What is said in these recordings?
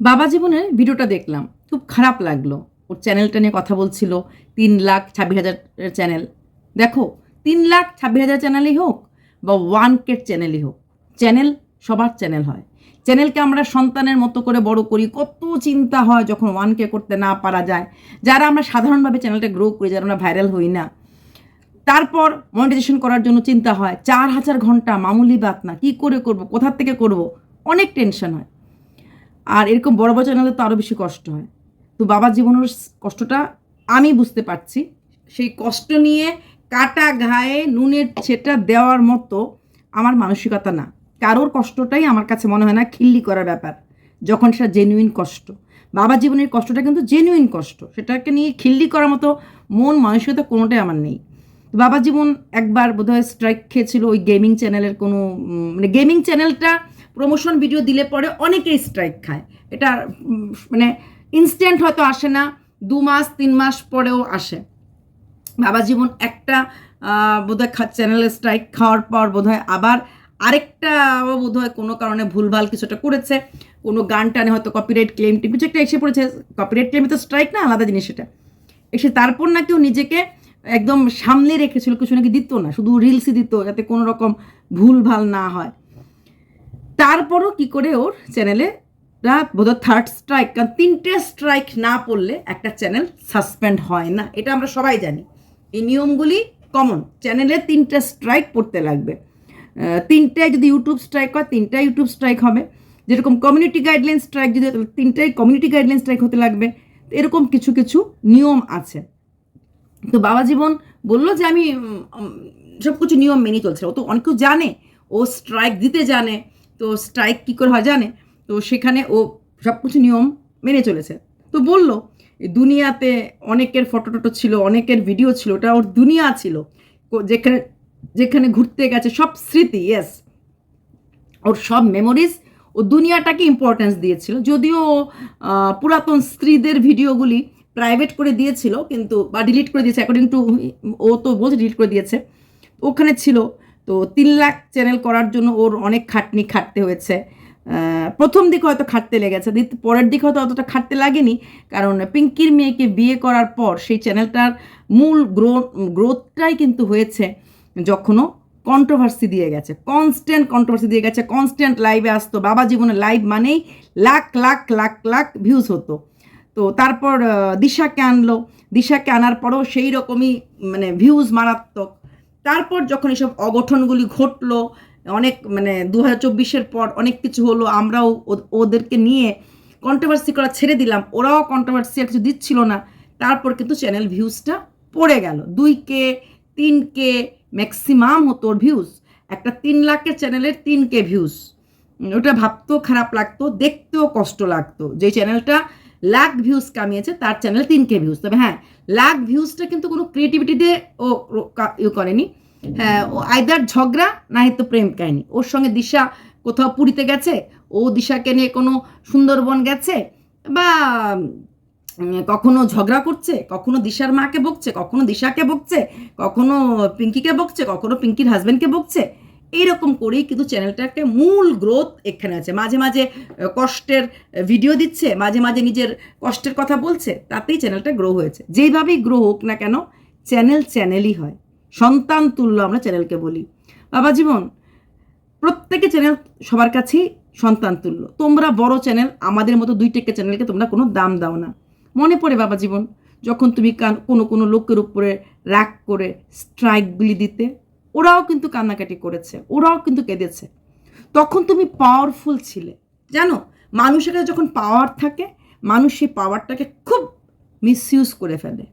বাবা জীবনের ভিডিওটা দেখলাম, খুব খারাপ লাগল। ওর চ্যানেলটা নিয়ে কথা বলছিল, তিন লাখ ছাব্বিশ হাজার চ্যানেল। দেখো, তিন লাখ ছাব্বিশ হাজার চ্যানেলই হোক বা ওয়ান কে চ্যানেলই হোক, চ্যানেল সবার চ্যানেল হয়। চ্যানেলকে আমরা সন্তানের মতো করে বড় করি, কত চিন্তা হয় যখন ওয়ান কে করতে না পারা যায়। যারা আমরা সাধারণভাবে চ্যানেলটা গ্রো করি, যারা আমরা ভাইরাল হই না, তারপর মনিটাইজেশন করার জন্য চিন্তা হয়, চার হাজার ঘণ্টা মামুলি বাত না, কী করে করব, কোথার থেকে করব? অনেক টেনশন হয়। আর এরকম বড় বড় চ্যানেলে তো আরও বেশি কষ্ট হয়। তো বাবার জীবনের কষ্টটা আমি বুঝতে পারছি। সেই কষ্ট নিয়ে কাটা ঘায়ে নুনের ছেটা দেওয়ার মতো আমার মানসিকতা না। কারোর কষ্টটাই আমার কাছে মনে হয় না খিল্লি করার ব্যাপার, যখন সেটা জেনুইন কষ্ট। বাবা জীবনের কষ্টটা কিন্তু জেনুইন কষ্ট। সেটাকে নিয়ে খিল্লি করার মতো মন, মানসিকতা কোনোটাই আমার নেই। তো বাবা জীবন একবার বোধহয় স্ট্রাইক খেয়েছিল ওই গেমিং চ্যানেলের কোনো মানে গেমিং চ্যানেলটা প্রমোশন ভিডিও দিলে পরে অনেকেই স্ট্রাইক খায়। এটা মানে ইনস্ট্যান্ট হয়তো আসে না, দু মাস, তিন মাস পরেও আসে। বাবা জীবন একটা বোধহয় চ্যানেলে স্ট্রাইক খাওয়ার পর বোধহয় আবার আরেকটা বোধহয় কোনো কারণে ভুলভাল কিছুটা করেছে। কোনো গান টানে হয়তো কপিরাইট ক্লেম টিম কিছু একটা এসে পড়েছে। কপিরাইট ক্লেমে তো স্ট্রাইক না, আলাদা জিনিস সেটা এসে তারপর নাকি ও নিজেকে একদম সামলে রেখেছিল, কিছু নাকি দিত না, শুধু রিলসই দিত, যাতে কোনো রকম ভুলভাল না হয়। তারপরও কি করে ওর চ্যানেলে বোধহয় থার্ড স্ট্রাইক কারণ তিনটে স্ট্রাইক না পড়লে একটা চ্যানেল সাসপেন্ড হয় না। এটা আমরা সবাই জানি। এই নিয়মগুলি কমন চ্যানেলে তিনটে স্ট্রাইক পড়তে লাগবে। তিনটায় যদি ইউটিউব স্ট্রাইক হয় তিনটায় ইউটিউব স্ট্রাইক হবে। যেরকম কমিউনিটি গাইডলাইন স্ট্রাইক যদি তিনটাই কমিউনিটি গাইডলাইন স্ট্রাইক হতে লাগবে। এরকম কিছু কিছু নিয়ম আছে। তো বাবা জীবন বলল যে, আমি সব কিছু নিয়ম মেনে চলছে ও তো অনেক জানে। ও স্ট্রাইক দিতে জানে। তো স্ট্রাইক কী করে হয় জানে? তো সেখানে ও সব কিছু নিয়ম মেনে চলেছে। তো বলল দুনিয়াতে অনেকের ফটো টটো ছিল, অনেকের ভিডিও ছিল, ওটা ওর দুনিয়া ছিল। যেখানে যেখানে ঘুরতে গেছে, সব স্মৃতি ইয়েস ওর সব মেমোরিজ ও দুনিয়াটাকে ইম্পর্টেন্স দিয়েছিল। যদিও পুরাতন স্ত্রীদের ভিডিওগুলি প্রাইভেট করে দিয়েছিল, কিন্তু, বা ডিলিট করে দিয়েছে। অ্যাকর্ডিং টু ও তো বলছে ডিলিট করে দিয়েছে। ওখানে ছিল তো তিন লাখ চ্যানেল করার জন্য ওর অনেক খাটনি খাটতে হয়েছে। প্রথম দিকে হয়তো খাটতে লেগেছে পরের দিকে হয়তো অতটা খাটতে লাগেনি, কারণ পিঙ্কির মেয়েকে বিয়ে করার পর সেই চ্যানেলটার মূল গ্রো, গ্রোথটাই কিন্তু হয়েছে যখনও কন্ট্রোভার্সি দিয়ে গেছে কনস্ট্যান্ট কন্ট্রোভার্সি দিয়ে গেছে কনস্ট্যান্ট লাইভে আসতো, বাবা জীবনে লাইভ মানেই লাখ লাখ লাখ লাখ ভিউজ হতো। তো তারপর দিশাকে আনলো, দিশাকে আনার পরেও সেই রকমই মানে ভিউজ মারাত্মক। তারপর যখন এসব অগঠনগুলি ঘটলো, অনেক মানে দু হাজার পর অনেক কিছু হলো, আমরাও ওদেরকে নিয়ে কন্ট্রোভার্সি করা ছেড়ে দিলাম। ওরাও কন্ট্রোভার্সি কিছু দিচ্ছিল না। তারপর কিন্তু চ্যানেল ভিউজটা পড়ে গেল। দুই কে তিন কে ম্যাক্সিমাম হতো ওর ভিউজ একটা তিন লাখের চ্যানেলের তিন কে ভিউজ ওটা ভাবতেও খারাপ লাগতো, দেখতেও কষ্ট লাগতো। যে চ্যানেলটা লাখ ভিউজ কামিয়েছে, তার চ্যানেল তিন কে ভিউজ তবে হ্যাঁ লাখ ভিউজটা কিন্তু কোনো ক্রিয়েটিভিটি দিয়ে ও কা- ইয়ে করেনি। হ্যাঁ ও আইদার ঝগড়া না হয়তো প্রেম কাহিনী। ওর সঙ্গে দিশা কোথাও পুরীতে গেছে, ও দিশাকে নিয়ে কোনো সুন্দরবন গেছে, বা কখনো ঝগড়া করছে, কখনো দিশার মাকে বকছে, কখনো দিশাকে বকছে, কখনো পিঙ্কিকে বকছে, কখনো পিঙ্কির হাজব্যান্ডকে বকছে এইরকম করেই কিন্তু চ্যানেলটাকে মূল গ্রোথ এখানে আছে। মাঝে মাঝে কষ্টের ভিডিও দিচ্ছে, মাঝে মাঝে নিজের কষ্টের কথা বলছে, তাতেই চ্যানেলটা গ্রো হয়েছে। যেইভাবেই গ্রো হোক না কেন চ্যানেল চ্যানেলই হয়। সন্তান তুল্য আমরা চ্যানেলকে বলি। বাবা জীবন, প্রত্যেকে চ্যানেল সবার কাছেই সন্তান তুল্য। তোমরা বড় চ্যানেল আমাদের মতো দুই টেকে চ্যানেলকে তোমরা কোনো দাম দাও না। মনে পড়ে বাবা জীবন, যখন তুমি কান কোনো কোনো লোকের উপরে রাগ করে স্ট্রাইকগুলি দিতে ওরাও কিন্তু কান্নাকাটি করেছে, ওরাও কিন্তু কেঁদেছে। তখন তুমি পাওয়ারফুল ছিলে। জানো, মানুষের যখন পাওয়ার থাকে, মানুষ সেই পাওয়ারটাকে খুব মিসইউজ করে ফেলে।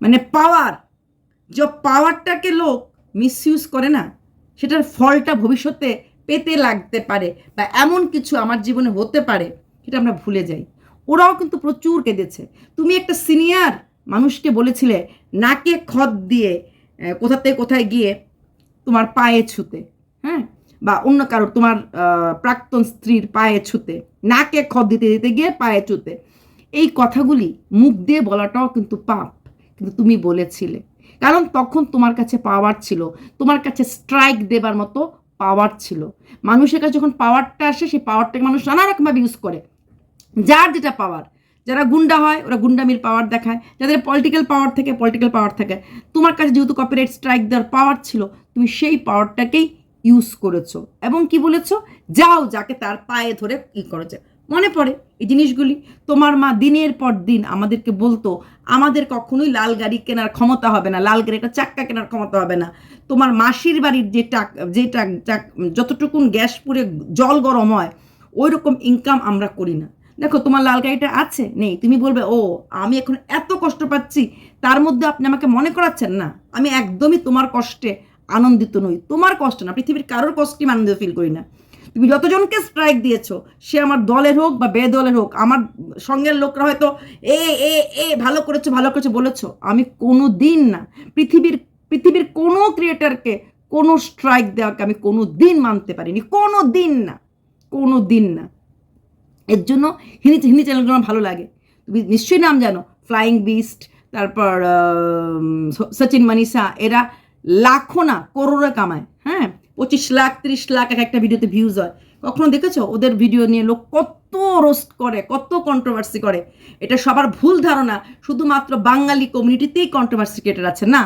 মানে পাওয়ার যে পাওয়ারটাকে লোক মিসইউজ করে না, সেটার ফলটা ভবিষ্যতে পেতে লাগতে পারে বা এমন কিছু আমার জীবনে হতে পারে, সেটা আমরা ভুলে যাই। ওরাও কিন্তু প্রচুর কেঁদেছে। তুমি একটা সিনিয়র মানুষকে বলেছিলে, নাকে খত দিয়ে কোথা থেকে কোথায় গিয়ে তোমার পায়ে ছুতে হ্যাঁ? বা অন্য কারোর তোমার প্রাক্তন স্ত্রীর পায়ে ছুতে, নাকে খত দিতে দিতে গিয়ে পায়ে ছুতে। এই কথাগুলি মুখ দিয়ে বলাটাও কিন্তু পাপ, কিন্তু তুমি বলেছিলে। কারণ তখন তোমার কাছে পাওয়ার ছিল, তোমার কাছে স্ট্রাইক দেবার মতো পাওয়ার ছিল। মানুষের কাছে যখন পাওয়ারটা আসে, সেই পাওয়ারটাকে মানুষ নানা রকমভাবে ইউজ করে। যার যেটা পাওয়ার যারা গুন্ডা হয়, ওরা গুন্ডামির পাওয়ার দেখায়। যাদের পলিটিক্যাল পাওয়ার থেকে পলিটিক্যাল পাওয়ার থাকে। তোমার কাছে যেহেতু কপিরাইট স্ট্রাইক দেওয়ার পাওয়ার ছিল তুমি সেই পাওয়ারটাকেই ইউজ করেছ। এবং কি বলেছ? যাও যাকে তার পায়ে ধরে ই করেছে। মনে পড়ে এই জিনিসগুলি? তোমার মা দিনের পর দিন আমাদেরকে বলতো, আমাদের কখনোই লাল গাড়ি কেনার ক্ষমতা হবে না, লাল গাড়িটা চাক্কা কেনার ক্ষমতা হবে না। তোমার মাসির বাড়ির যে টাক যে টাক, টাক- যতটুকুন গ্যাস পুড়ে জল গরম হয় ওই রকম ইনকাম আমরা করি না। দেখো, তোমার লাল গাড়িটা আছে? নেই। তুমি বলবে, ও, আমি এখন এত কষ্ট পাচ্ছি, তার মধ্যে আপনি আমাকে মনে করাচ্ছেন না? আমি একদমই তোমার কষ্টে আনন্দিত নই। তোমার কষ্ট না, পৃথিবীর কারোর কষ্টে আমি আনন্দিত ফিল করি না। তুমি যতজনকে স্ট্রাইক দিয়েছ, সে আমার দলের হোক বা বেদলের হোক, আমার সঙ্গের লোকরা হয়তো, এ এ এ, ভালো করেছ ভালো করেছ বলেছ। আমি কোনো দিন না, পৃথিবীর পৃথিবীর কোনো ক্রিয়েটারকে কোনো স্ট্রাইক দেওয়াকে আমি কোনো দিন মানতে পারিনি। কোনো দিন না কোনো দিন না। এর জন্য হিন্দি হিন্দি চ্যানেলগুলো আমার ভালো লাগে। তুমি নিশ্চয়ই নাম জানো। ফ্লাইং বিস্ট তারপর সচিন মানিসা, এরা লাখো না করোড়ে কামায়। হ্যাঁ? পঁচিশ লাখ, ত্রিশ লাখ এক একটা ভিডিওতে ভিউজ হয়। কখনো দেখেছ? ওদের ভিডিও নিয়ে লোক কত রোস্ট করে, কত কন্ট্রোভার্সি করে। এটা সবার ভুল ধারণা। শুধুমাত্র বাঙালি কমিউনিটিতেই কন্ট্রোভার্সি ক্রিয়েটার আছে, না?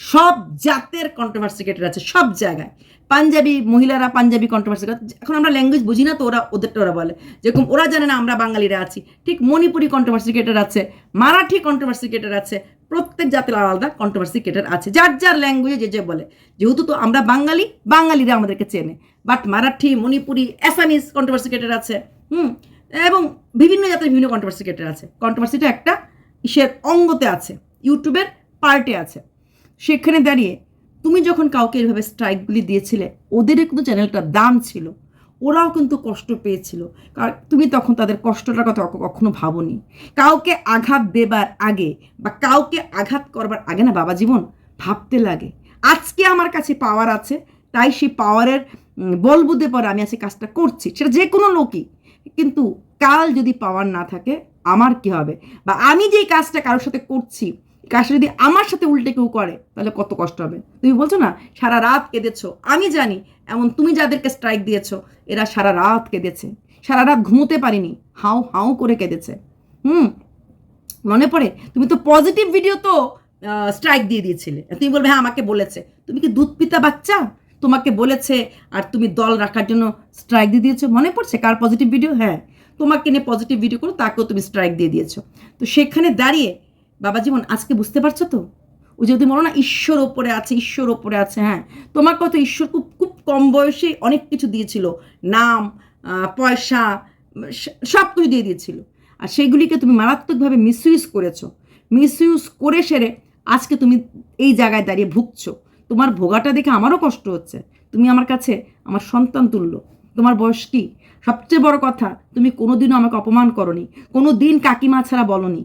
সব জাতের কন্ট্রোভার্সি ক্রিয়েটার আছে, সব জায়গায়। পাঞ্জাবি মহিলারা পাঞ্জাবি কন্ট্রোভার্সি এখন আমরা ল্যাঙ্গুয়েজ বুঝি না তো ওরা, ওদেরটা ওরা বলে। যেরকম ওরা জানে না আমরা বাঙালিরা আছি। ঠিক মণিপুরি কন্ট্রোভার্সি ক্রিয়েটার আছে, মারাঠি কন্ট্রোভার্সি ক্রিয়েটার আছে প্রত্যেক জাতের আলাদা কন্ট্রোভার্সি ক্রিয়েটার আছে। যার যার ল্যাঙ্গুয়েজে যে যে বলে। যেহেতু তো আমরা বাঙালি, বাঙালিরা আমাদেরকে চেনে। But Marathi, Manipuri Assamese controversy creator আছে। হুম? এবং বিভিন্ন জাতের বিভিন্ন কন্ট্রোভার্সি ক্রিয়েটার আছে। কন্ট্রোভার্সিটা একটা ইসের অঙ্গতে আছে। ইউটিউবের পার্টে আছে। সেখানে দাঁড়িয়ে তুমি যখন কাউকে এইভাবে স্ট্রাইকগুলি দিয়েছিলে, ওদেরও কিন্তু চ্যানেলটার দাম ছিল। ওরাও কিন্তু কষ্ট পেয়েছিল। কারণ তুমি তখন তাদের কষ্টটার কথা কখ- কখনো ভাবনি। কাউকে আঘাত দেবার আগে বা কাউকে আঘাত করবার আগে না বাবা জীবন ভাবতে লাগে। আজকে আমার কাছে পাওয়ার আছে তাই সেই পাওয়ারের উম, বলবুদ্ধে পরে আমি আজকে কাজটা করছি। সেটা যে কোনো লোকই। কিন্তু কাল যদি পাওয়ার না থাকে আমার কি হবে? বা আমি যেই কাজটা কারোর সাথে করছি কাজটা যদি আমার সাথে উল্টে কেউ করে তাহলে কত কষ্ট হবে? তুমি বলছো না সারা রাত কেঁদেছো। আমি জানি এমন তুমি যাদেরকে স্ট্রাইক দিয়েছ, এরা সারা রাত কেঁদেছে। সারা রাত ঘুমোতে পারিনি। হাউ হাউ করে কেঁদেছে। হুম, মনে পড়ে? তুমি তো পজিটিভ ভিডিও তো স্ট্রাইক দিয়ে দিয়েছিলে। তুমি বলবে হ্যাঁ আমাকে বলেছে। তুমি কি দুধ পিতা বাচ্চা? তোমাকে বলেছে, আর তুমি দল রাখার জন্য স্ট্রাইক দিয়ে দিয়েছ। মনে পড়ছে? কার পজিটিভ ভিডিও হ্যাঁ। তোমাকে নিয়ে পজিটিভ ভিডিও করো, তাকেও তুমি স্ট্রাইক দিয়ে দিয়েছ। তো সেখানে দাঁড়িয়ে বাবা জীবন আজকে বুঝতে পারছ তো? ওই যদি বলো না ঈশ্বর ওপরে আছে, ঈশ্বর ওপরে আছে হ্যাঁ তোমাকে তো ঈশ্বর খুব খুব কম বয়সে অনেক কিছু দিয়েছিল। নাম পয়সা সব কিছু দিয়ে দিয়েছিল। আর সেইগুলিকে তুমি মারাত্মকভাবে মিসইউজ করেছ। মিসইউজ করে সেরে আজকে তুমি এই জায়গায় দাঁড়িয়ে ভুগছো। তোমার ভোগাটা দেখে আমারও কষ্ট হচ্ছে। তুমি আমার কাছে আমার সন্তান তুল্য। তোমার বয়স কি? সবচেয়ে বড় কথা, তুমি কোনোদিনও আমাকে অপমান করনি। কোনো দিন কাকিমা ছাড়া বলনি।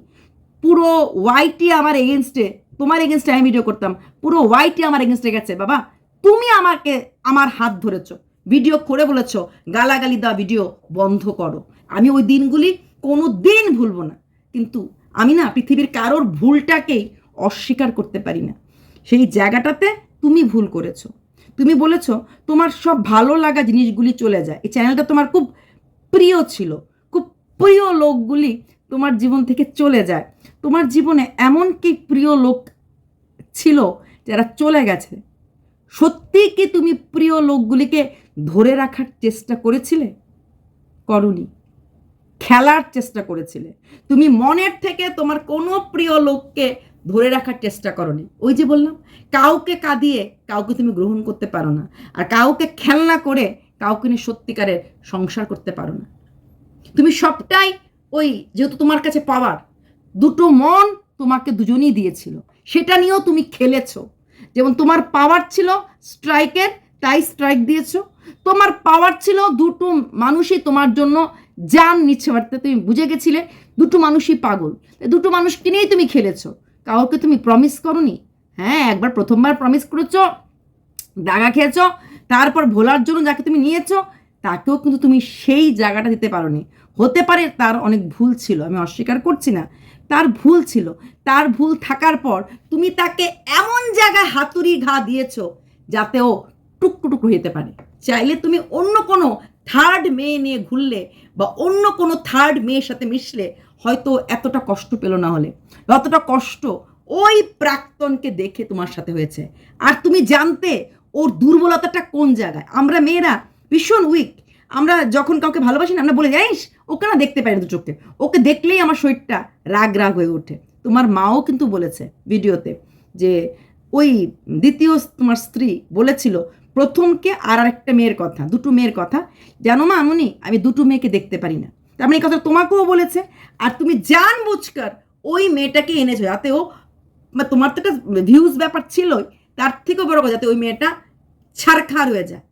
পুরো ওয়াইটি আমার এগেনস্টে তোমার এগেনস্টে আমি ভিডিও করতাম। পুরো ওয়াইটি আমার এগেনস্টে গেছে, বাবা। তুমি আমাকে, আমার হাত ধরেছ। ভিডিও করে বলেছ, গালাগালি দেওয়া ভিডিও বন্ধ করো। আমি ওই দিনগুলি কোনো দিন ভুলবো না। কিন্তু আমি না পৃথিবীর কারোর ভুলটাকেই অস্বীকার করতে পারি না। সেই জায়গাটাতে তুমি ভুল করেছ। তুমি বলেছ, তোমার সব ভালো লাগা জিনিসগুলি চলে যায়। এই চ্যানেলটা তোমার খুব প্রিয় ছিল। খুব প্রিয় লোকগুলি তোমার জীবন থেকে চলে যায়। তোমার জীবনে এমন কি প্রিয় লোক ছিল যারা চলে গেছে? সত্যি কি তুমি প্রিয় লোকগুলিকে ধরে রাখার চেষ্টা করেছিলে? করনি। খেলার চেষ্টা করেছিলে। তুমি মনের থেকে তোমার কোনো প্রিয় লোককে ধরে রাখার চেষ্টা করনি। ওই যে বললাম, কাউকে কাঁদিয়ে কাউকে তুমি গ্রহণ করতে পারো না আর কাউকে খেলনা করে কাউকে নিয়ে সত্যিকারের সংসার করতে পারো না। তুমি সবটাই ওই যেহেতু তোমার কাছে পাওয়ার দুটো মন তোমাকে দুজনই দিয়েছিল। সেটা নিয়েও তুমি খেলেছো। যেমন তোমার পাওয়ার ছিল স্ট্রাইকের তাই স্ট্রাইক দিয়েছ। তোমার পাওয়ার ছিল দুটো মানুষই তোমার জন্য জান নিচ্ছে। বাড়তে তুমি বুঝে গেছিলে, দুটো মানুষই পাগল। দুটো মানুষকে নিয়েই তুমি খেলেছো। কাউকে তুমি প্রমিস করনি? হ্যাঁ একবার প্রথমবার প্রমিস করেছ, দাগা খেয়েছো, তারপর ভোলার জন্য যাকে তুমি নিয়েছো, তাকেও কিন্তু তুমি সেই জায়গাটা দিতে পারোনি। হতে পারে তার অনেক ভুল ছিল, আমি অস্বীকার করছি না। তার ভুল ছিল। তার ভুল থাকার পর তুমি তাকে এমন জায়গায় হাতুড়ি ঘা দিয়েছ যাতে ও টুকরো টুকরো হতে পারে। চাইলে তুমি অন্য কোনো থার্ড মেয়ে নিয়ে ঘুরলে বা অন্য কোনো থার্ড মেয়ের সাথে মিশলে হয়তো এতটা কষ্ট পেল না হলে। অতটা কষ্ট ওই প্রাক্তনকে দেখে তোমার সাথে হয়েছে। আর তুমি জানতে ওর দুর্বলতাটা কোন জায়গায়? আমরা মেয়েরা ভীষণ উইক আমরা যখন কাউকে ভালোবাসি না, আমরা বলে যাইস ওকে না দেখতে না দু চোখে। ওকে দেখলেই আমার শরীরটা রাগ রাগ হয়ে ওঠে। তোমার মাও কিন্তু বলেছে ভিডিওতে যে, ওই দ্বিতীয় তোমার স্ত্রী বলেছিল প্রথমকে আর একটা মেয়ের কথা, দুটো মেয়ের কথা। জানো মা আমনি আমি দুটো মেয়েকে দেখতে পারি না। তার মানে এই কথা তোমাকেও বলেছে, আর তুমি জান বুঝকার ওই মেয়েটাকে এনেছো, যাতে ও তোমার তো একটা ভিউজ ব্যাপার ছিলই, তার থেকেও বড় কথা, যাতে ওই মেয়েটা ছাড়খার হয়ে যায়।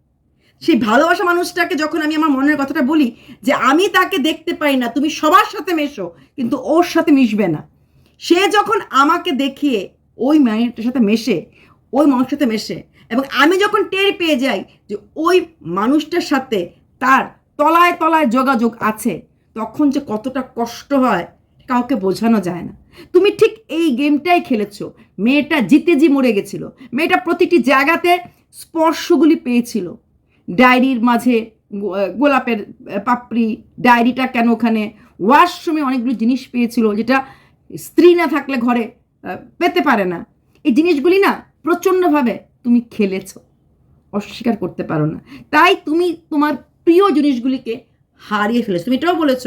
সেই ভালোবাসা মানুষটাকে যখন আমি আমার মনের কথাটা বলি যে আমি তাকে দেখতে পাই না, তুমি সবার সাথে মেশো, কিন্তু ওর সাথে মিশবে না। সে যখন আমাকে দেখিয়ে ওই মেয়েটার সাথে মেশে, ওই মানুষের সাথে মেশে, এবং আমি যখন টের পেয়ে যাই যে ওই মানুষটার সাথে তার তলায় তলায় যোগাযোগ আছে, তখন যে কতটা কষ্ট হয়, কাউকে বোঝানো যায় না। তুমি ঠিক এই গেমটাই খেলেছো। মেয়েটা জিতে জি মরে গেছিল। মেয়েটা প্রতিটি জায়গাতে স্পর্শগুলি পেয়েছিল। ডায়েরির মাঝে গোলাপের পাপড়ি, ডায়েরিটা কেন ওখানে? ওয়াশরুমে অনেকগুলো জিনিস পেয়েছিল যেটা স্ত্রী না থাকলে ঘরে পেতে পারে না। এই জিনিসগুলি না প্রচণ্ডভাবে তুমি খেলেছো, অস্বীকার করতে পারো না। তাই তুমি তোমার প্রিয় জিনিসগুলিকে হারিয়ে ফেলেছো। তুমি এটাও বলেছ,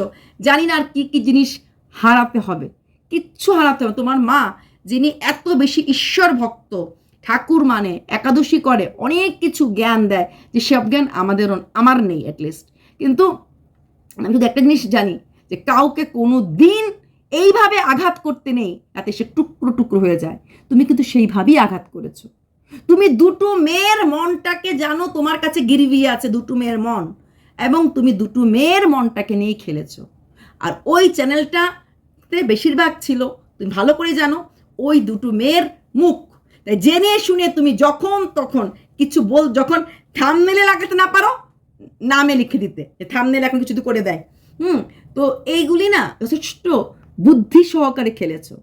জানি না আর কী কী জিনিস হারাতে হবে। কিচ্ছু হারাতে হবে তোমার মা, যিনি এত বেশি ঈশ্বর ভক্ত ঠাকুর মানে একাদশী করে, অনেক কিছু জ্ঞান দেয় যে সব জ্ঞান আমাদের আমার নেই অ্যাটলিস্ট কিন্তু আমি শুধু একটা জিনিস জানি যে কাউকে কোনো দিন এইভাবে আঘাত করতে নেই, তাতে সে টুকরো টুকরো হয়ে যায়। তুমি কিন্তু সেইভাবেই আঘাত করেছ। তুমি দুটো মেয়ের মনটাকে জানো তোমার কাছে গিরবি আছে, দুটো মেয়ের মন, এবং তুমি দুটো মেয়ের মনটাকে নিয়েই খেলেছো। আর ওই চ্যানেলটাতে বেশিরভাগ ছিল, তুমি ভালো করে জানো, ওই দুটো মেয়ের মুখ তাই জেনে শুনে তুমি যখন তখন কিছু বল, যখন থামনেলে লাগাতে না পারো, নামে লিখে দিতে। যে থামনেল এখন কিছু করে দেয়। হুম, তো এইগুলি না যথেষ্ট বুদ্ধি সহকারে খেলেছো।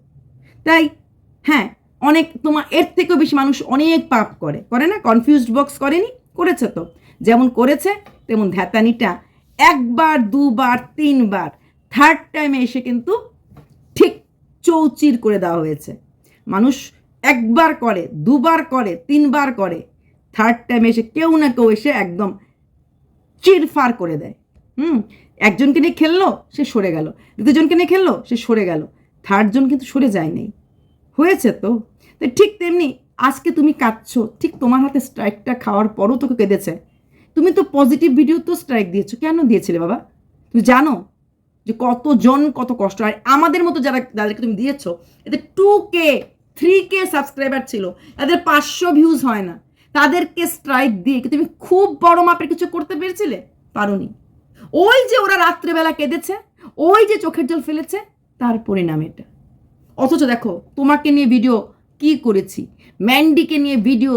তাই হ্যাঁ অনেক তোমার, এর থেকেও বেশি মানুষ অনেক পাপ করে। করে না? কনফিউজড বক্স করেনি? করেছে তো। যেমন করেছে, তেমন ধ্যাতানিটা একবার, দুবার, তিনবার থার্ড টাইমে এসে কিন্তু ঠিক চৌচির করে দেওয়া হয়েছে। মানুষ একবার করে, দুবার করে, তিনবার করে থার্ড টাইমে এসে কেউ না কেউ এসে একদম চিরফার করে দেয়। হুম? একজনকে নিয়ে খেললো, সে সরে গেল। দ্বিতীয়জনকে নিয়ে খেললো, সে সরে গেল। থার্ডজন কিন্তু সরে যায়নি হয়েছে তো? তো ঠিক তেমনি আজকে তুমি কাঁদছো, ঠিক তোমার হাতে স্ট্রাইকটা খাওয়ার পরও তোকে কেঁদেছে। তুমি তো পজিটিভ ভিডিও তো স্ট্রাইক দিয়েছ, কেন দিয়েছিলে বাবা? তুমি জানো যে কতজন কত কষ্ট, আর আমাদের মতো যারা, যাদেরকে তুমি দিয়েছ, এদের two K three K subscriber ছিল। তাদের পাঁচশো ভিউজ হয় না। তাদেরকে স্ট্রাইক দিয়ে কি তুমি খুব বড় মাপের কিছু করতে পেরেছিলে? পারোনি। ওই যে ওরা রাত্রেবেলা কেঁদেছে, ওই যে চোখের জল ফেলেছে, তার পরিণাম এটা। অথচ দেখো, তোমাকে নিয়ে ভিডিও কি করেছি? ম্যান্ডিকে নিয়ে ভিডিও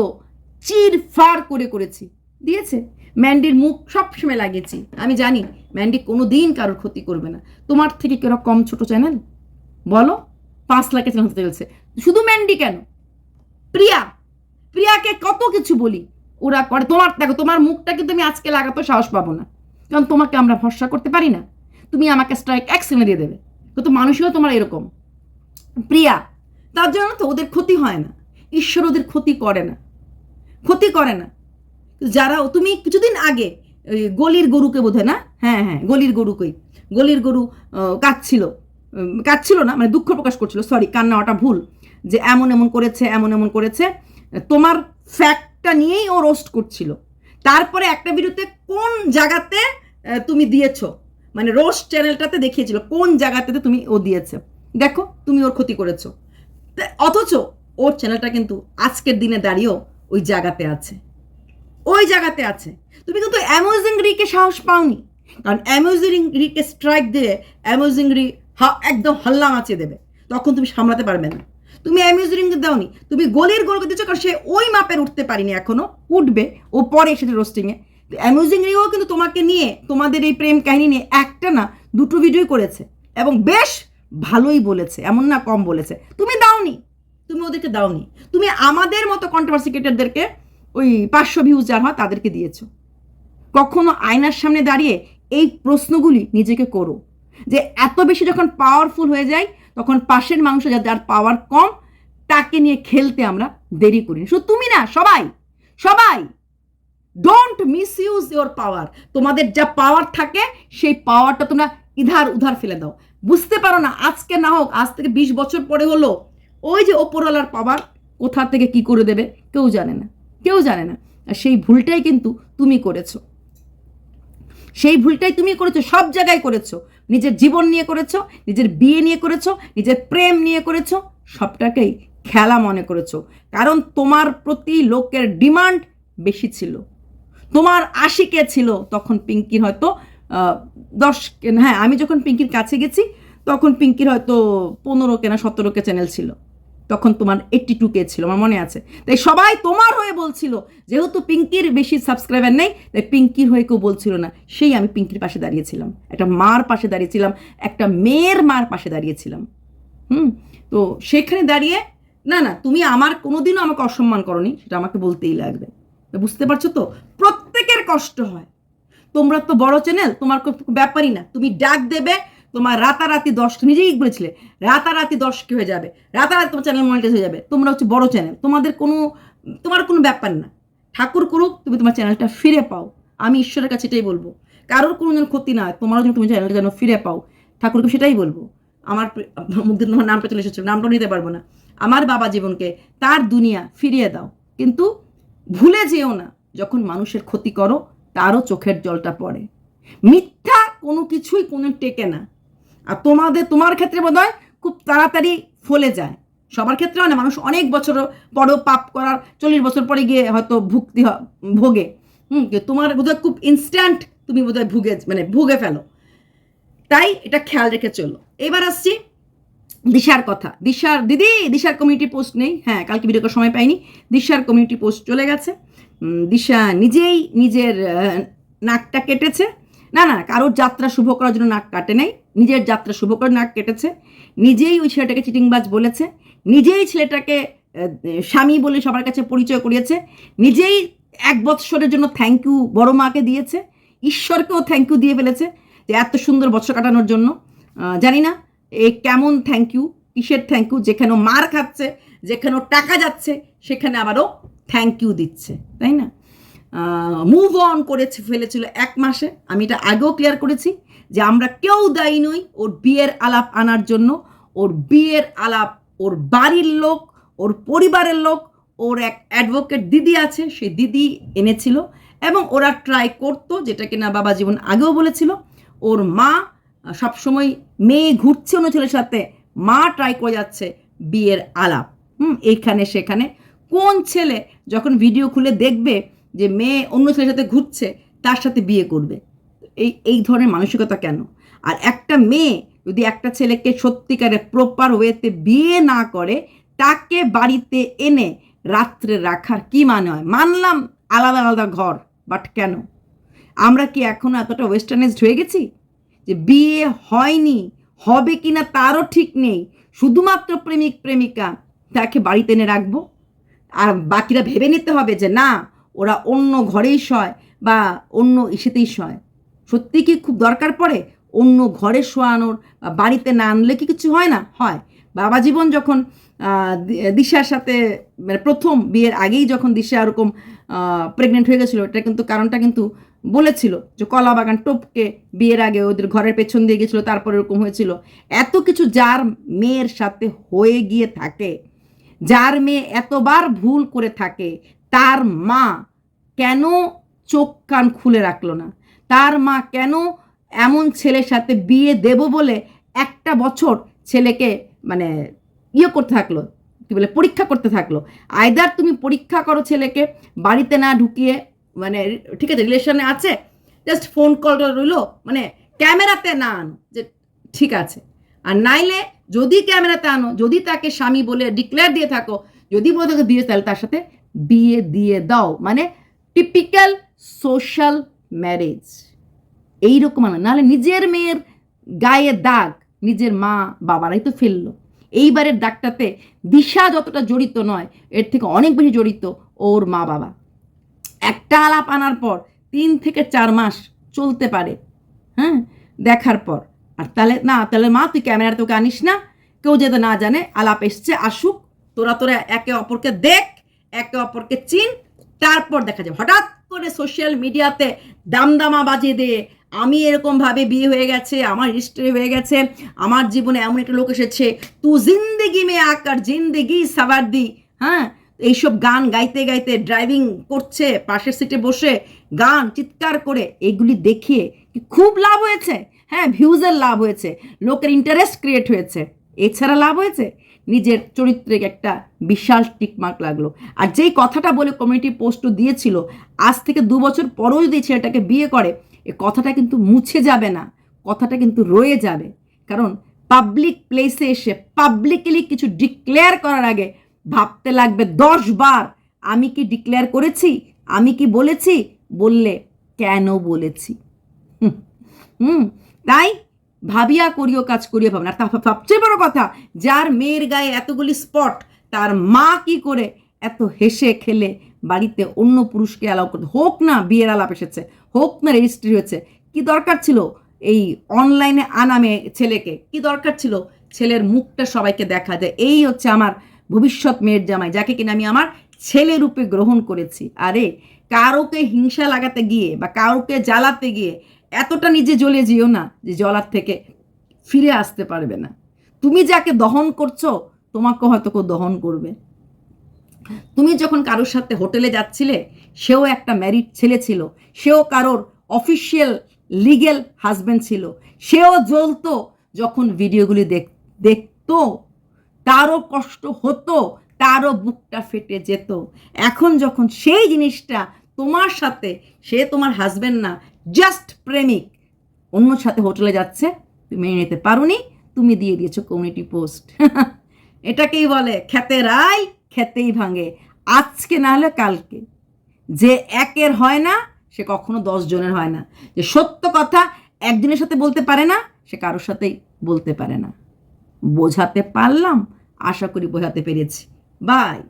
চির ফার করে করেছি। দিয়েছে? ম্যান্ডির মুখ সবসময় লাগিয়েছি। আমি জানি, ম্যান্ডি কোনো দিন কারোর ক্ষতি করবে না। তোমার থেকে কেউ কম ছোট চ্যানেল বলো, পাঁচ লাখের চ্যানেল চলছে। শুধু ম্যান্ডি কেন? প্রিয়া, প্রিয়াকে কত কিছু বলি? ওরা করে। তোমার, দেখো, তোমার মুখটা কিন্তু আমি আজকে লাগাতে সাহস পাবো না। কারণ তোমাকে আমরা ভরসা করতে পারি না। তুমি আমাকে স্ট্রাইক এক সেকেন্ডে দিয়ে দেবে। কিন্তু মানুষও তোমার এরকম। প্রিয়া, তার জন্য তো ওদের ক্ষতি হয় না। ঈশ্বর ওদের ক্ষতি করে না। ক্ষতি করে না। যারা, তুমি কিছুদিন আগে গলির গরুকে বোধ না? হ্যাঁ হ্যাঁ গলির গরুকেই। গলির গরু কাঁদছিল। কাঁদছিল না? মানে দুঃখ প্রকাশ করছিল। সরি কান্না ওটা ভুল। যে এমন এমন করেছে, এমন এমন করেছে। তোমার ফ্যাক্টটা নিয়েই ও রোস্ট করছিল। তারপরে একটা ভিডিওতে কোন জায়গাতে তুমি দিয়েছ? মানে রোস্ট চ্যানেলটাতে দেখিয়েছিল, কোন জায়গাতে তুমি ও দিয়েছে? দেখো, তুমি ওর ক্ষতি করেছ। অথচ ওর চ্যানেলটা কিন্তু আজকের দিনে দাঁড়িয়েও ওই জায়গাতে আছে। ওই জায়গাতে আছে। তুমি কিন্তু অ্যামেজিং রিকে সাহস পাওনি। কারণ অ্যামেজিং রিকে স্ট্রাইক দিয়ে অ্যামেজিং রি হা, একদম হাল্লা মাচিয়ে দেবে। তখন তুমি সামলাতে পারবে না। তুমি অ্যামেজিং দাওনি। তুমি গোলের গোল দিচ্ছ কারণ সে ওই মাপের উঠতে পারিনি এখনও। উঠবে, ও পরে এসেছে রোস্টিংয়ে অ্যামিউজিং রিও কিন্তু তোমাকে নিয়ে, তোমাদের এই প্রেম কাহিনী নিয়ে একটা না, দুটো ভিডিওই করেছে। এবং বেশ ভালোই বলেছে, এমন না কম বলেছে। তুমি দাওনি, তুমি ওদেরকে দাওনি। তুমি আমাদের মতো কন্ট্রোভার্সি ক্রিয়েটারদেরকে ওই পাঁচশো ভিউজ যার হয় তাদেরকে দিয়েছ। কখনো আয়নার সামনে দাঁড়িয়ে এই প্রশ্নগুলি নিজেকে করো। যে এত বেশি যখন পাওয়ারফুল হয়ে যায় তখন পাশের মানুষ যা- যার পাওয়ার কম, তাকে নিয়ে খেলতে আমরা দেরি করি শুধু তুমি না, সবাই সবাই don't miss use your power তোমাদের যা পাওয়ার থাকে, সেই পাওয়ারটা তোমরা ইধার উধার ফেলে দাও। বুঝতে পারো না, আজকে না হোক, আজ থেকে বিশ বছর পরে হলো, ওই যে ওপরওয়ালার পাওয়ার কোথা থেকে কি করে দেবে, কেউ জানে না, কেউ জানে না। আর সেই ভুলটাই কিন্তু তুমি করেছ। সেই ভুলটাই তুমি করেছ, সব জায়গায় করেছ। নিজের জীবন নিয়ে করেছ, নিজের বিয়ে নিয়ে করেছ, নিজের প্রেম নিয়ে করেছ, সবটাকেই খেলা মনে করেছ। কারণ তোমার প্রতি লোকের ডিমান্ড বেশি ছিল। তোমার আশিকে ছিল তখন পিঙ্কির হয়তো দশ হ্যাঁ আমি যখন পিঙ্কির কাছে গেছি, তখন পিঙ্কির হয়তো পনেরো কেনা সতেরো কে চ্যানেল ছিল। তখন তোমার এইট্টি টু কে ছিল, আমার মনে আছে। তাই সবাই তোমার হয়ে বলছিল, যেহেতু পিঙ্কির বেশি সাবস্ক্রাইবার নেই, তাই পিঙ্কির হয়ে কেউ বলছিল না। সেই আমি পিঙ্কির পাশে দাঁড়িয়েছিলাম। একটা মার পাশে দাঁড়িয়েছিলাম, একটা মেয়ের মার পাশে দাঁড়িয়েছিলাম। হুম? তো সেখানে দাঁড়িয়ে, না না, তুমি আমার কোনোদিনও আমাকে অসম্মান করনি, সেটা আমাকে বলতেই লাগবে। বুঝতে পারছ তো? প্রত্যেকের কষ্ট হয়। তোমরা তো বড় চ্যানেল তোমার ব্যাপারই না। তুমি ডাক দেবে তোমার রাতারাতি দশ নিজেই বলেছিলে, রাতারাতি দশ কি হয়ে যাবে? রাতারাতি তোমার চ্যানেল মনিটাইজ হয়ে যাবে। তোমরা হচ্ছে বড় চ্যানেল তোমাদের কোনো, তোমার কোনো ব্যাপার না। ঠাকুর করুক, তুমি তোমার চ্যানেলটা ফিরে পাও। আমি ঈশ্বরের কাছে এটাই বলব। কারোর কোনো যেন ক্ষতি না তোমারও যেন তুমি চ্যানেলটা যেন ফিরে পাও, ঠাকুরকে সেটাই বলব। আমার মুখ দিয়ে তোমার নামটা চলে এসেছে নামটাও নিতে পারব না। আমার বাবা জীবনকে তার দুনিয়া ফিরিয়ে দাও। কিন্তু ভুলে যেও না, যখন মানুষের ক্ষতি করো, তারও চোখের জলটা পড়ে। মিথ্যা কোনো কিছুই কোনো টেকে না। আর তোমাদের, তোমার ক্ষেত্রে বোধ হয় খুব তাড়াতাড়ি ফলে যায়। সবার ক্ষেত্রে হয় না, মানুষ অনেক বছর পরেও পাপ করার চল্লিশ বছর পরে গিয়ে হয়তো ভুক্তি ভোগে। হুম তোমার বোধহয় খুব ইনস্ট্যান্ট তুমি বোধহয় ভুগে মানে ভুগে ফেলো। তাই এটা খেয়াল রেখে চলো। এবার আসছি দিশার কথা। দিশার, দিদি, দিশার কমিউনিটি পোস্ট নেই। হ্যাঁ কালকে ভিডিও সময় পাইনি। দিশার কমিউনিটি পোস্ট চলে গেছে। দিশা নিজেই নিজের নাকটা কেটেছে। না না কারোর যাত্রা শুভ করার জন্য নাক কাটে নাই। নিজের যাত্রা শুভ করে নাক কেটেছে। নিজেই ওই ছেলেটাকে চিটিংবাজ বলেছে। নিজেই ছেলেটাকে স্বামী বলে সবার কাছে পরিচয় করিয়েছে। নিজেই এক বৎসরের জন্য থ্যাংক ইউ বড় মাকে দিয়েছে। ঈশ্বরকেও থ্যাংক ইউ দিয়ে ফেলেছে যে এত সুন্দর বছর কাটানোর জন্য। জানি না এ কেমন থ্যাংক ইউ কিসের থ্যাংক ইউ যেখানে মার খাচ্ছে, যেখানে টাকা যাচ্ছে, সেখানে আবারও থ্যাংক ইউ দিচ্ছে, তাই না? মুভ অন করেছে, ফেলেছিল এক মাসে। আমি এটা আগেও ক্লিয়ার করেছি যে আমরা কেউ দায়ী নই ওর বিয়ের আলাপ আনার জন্য। ওর বিয়ের আলাপ ওর বাড়ির লোক, ওর পরিবারের লোক, ওর এক অ্যাডভোকেট দিদি আছে, সেই দিদি এনেছিল এবং ওরা ট্রাই করতো যেটা কিনা বাবা জীবন আগেও বলেছিল। ওর মা, সবসময় মেয়ে ঘুরছে অন্য ছেলের সাথে, মা ট্রাই করে যাচ্ছে বিয়ের আলাপ। হুম, এইখানে সেখানে। কোন ছেলে যখন ভিডিও খুলে দেখবে যে মেয়ে অন্য ছেলের সাথে ঘুরছে, তার সাথে বিয়ে করবে। এই এই ধরনের মানসিকতা কেন? আর একটা মেয়ে যদি একটা ছেলেকে সত্যিকারে প্রপার ওয়েতে বিয়ে না করে, তাকে বাড়িতে এনে রাত্রে রাখার কি মানে হয়? মানলাম আলাদা আলাদা ঘর বাট কেন? আমরা কি এখনও এতটা ওয়েস্টার্নাইজড হয়ে গেছি? যে বিয়ে হয়নি, হবে কি না তারও ঠিক নেই। শুধুমাত্র প্রেমিক, প্রেমিকা, তাকে বাড়িতে এনে রাখব। আর বাকিরা ভেবে নিতে হবে যে না ওরা অন্য ঘরেই শয় বা অন্য ইসেতেই শয়। সত্যি কি খুব দরকার পড়ে? অন্য ঘরে শোয়ানোর বাড়িতে না আনলে কি কিছু হয় না? হয়। বাবা জীবন যখন দিশার সাথে মানে প্রথম বিয়ের আগেই যখন দিশা ওরকম প্রেগনেন্ট হয়ে গেছিল, এটা কিন্তু কারণটা কিন্তু বলেছিল যে কলা বাগান টপকে বিয়ের আগে ওদের ঘরের পেছন দিয়ে গেছিল, তারপর এরকম হয়েছিল। এত কিছু যার মেয়ের সাথে হয়ে গিয়ে থাকে, যার মেয়ে এতবার ভুল করে থাকে, তার মা কেন চোখ কান খুলে রাখল না? তার মা কেন এমন ছেলের সাথে বিয়ে দেব বলে একটা বছর ছেলেকে মানে ইয়ে করতে থাকল, কি বলে, পরীক্ষা করতে থাকল? আয়দার তুমি পরীক্ষা করো ছেলেকে, বাড়িতে না ঢুকিয়ে মানে ঠিক আছে, রিলেশনে আছে জাস্ট ফোন কলটা রইল মানে ক্যামেরাতে না আনো, যে ঠিক আছে। আর নাইলে যদি ক্যামেরাতে আনো, যদি তাকে স্বামী বলে ডিক্লেয়ার দিয়ে থাকো, যদি বলে থাকো বিয়ে, তাহলে তার সাথে বিয়ে দিয়ে দাও। মানে টিপিক্যাল সোশ্যাল ম্যারেজ এইরকম না নাহলে নিজের মেয়ের গায়ে দাগ, নিজের মা বাবারাই তো ফেলল। এইবারের দাগটাতে দিশা যতটা জড়িত নয়, এর থেকে অনেক বেশি জড়িত ওর মা বাবা। একটা আলাপ আনার পর তিন থেকে চার মাস চলতে পারে হ্যাঁ? দেখার পর। আর তাহলে, না, তাহলে মা, তুই ক্যামেরা তোকে আনিস না। কেউ যাতে না জানে, আলাপ এসছে, আসুক। তোরা তোরা একে অপরকে দেখ, একে অপরকে চিন তারপর দেখা যায়, হঠাৎ করে সোশ্যাল মিডিয়াতে দামদামা বাজিয়ে দিয়ে, আমি এরকমভাবে বিয়ে হয়ে গেছে, আমার হিস্ট্রি হয়ে গেছে, আমার জীবনে এমন একটা লোক এসেছে, তু জিন্দেগি মে আকার, জিন্দেগি সাবার দি হ্যাঁ? এইসব গান গাইতে গাইতে ড্রাইভিং করছে, পাশের সিটে বসে গান চিৎকার করে, এগুলি দেখিয়ে কি খুব লাভ হয়েছে? হ্যাঁ ভিউজের লাভ হয়েছে, লোকের ইন্টারেস্ট ক্রিয়েট হয়েছে, এছাড়া লাভ হয়েছে? নিজের চরিত্রে একটা বিশাল টিকমার্ক লাগল। আর যেই কথাটা বলে কমিউনিটি পোস্টও দিয়েছিল, আজ থেকে দু বছর পরেও যদি ছেলেটাকে বিয়ে করে, এ কথাটা কিন্তু মুছে যাবে না, কথাটা কিন্তু রয়ে যাবে। কারণ পাবলিক প্লেসে এসে পাবলিকলি কিছু ডিক্লেয়ার করার আগে ভাবতে লাগবে দশ বার, আমি কি ডিক্লেয়ার করেছি, আমি কি বলেছি, বললে কেন বলেছি? হুম, তাই ভাবিয়া করিও, কাজ করিও ভাবনা আর তা সবচেয়ে বড় কথা, যার মেয়ের গায়ে এতগুলি স্পট তার মা কি করে এত হেসে খেলে বাড়িতে অন্য পুরুষকে অ্যালাউ করতে? হোক না বিয়ের আলাপ এসেছে, হোক না রেজিস্ট্রি হয়েছে, কি দরকার ছিল এই অনলাইনে আনামে ছেলেকে? কি দরকার ছিল ছেলের মুখটা সবাইকে দেখা যায়? এই হচ্ছে আমার ভবিষ্যৎ মেয়ের জামাই, যাকে কিনা আমি আমার ছেলে রূপে গ্রহণ করেছি। আরে, কারোকে হিংসা লাগাতে গিয়ে বা কারোকে জ্বালাতে গিয়ে এতটা নিজে জ্বলে যেও না যে জলার থেকে ফিরে আসতে পারবে না। তুমি যাকে দহন করছ, তোমাকে হয়তো কেউ দহন করবে। তুমি যখন কারোর সাথে হোটেলে যাচ্ছিলে, সেও একটা ম্যারিড ছেলে ছিল, সেও কারোর অফিসিয়াল লিগেল হাজব্যান্ড ছিল, সেও জ্বলতো যখন ভিডিওগুলি দেখ, দেখতো, তারও কষ্ট হতো, তারও বুকটা ফেটে যেত। এখন যখন সেই জিনিসটা তোমার সাথে, সে তোমার হাজব্যান্ড না জাস্ট প্রেমিক। অন্য সাথে হোটেলে যাচ্ছে, তুমি মেনে নিতে পারোনি, তুমি দিয়ে দিয়েছ কমিউনিটি পোস্ট এটাকেই বলে খেতে রাই খেতেই ভাঙে। আজকে না হলে কালকে। যে একের হয় না, সে কখনো দশ জনের হয় না। যে সত্য কথা একজনের সাথে বলতে পারে না, সে কারোর সাথেই বলতে পারে না। বোঝাতে পারলাম, আশা করি বোঝাতে পেরেছি। বাই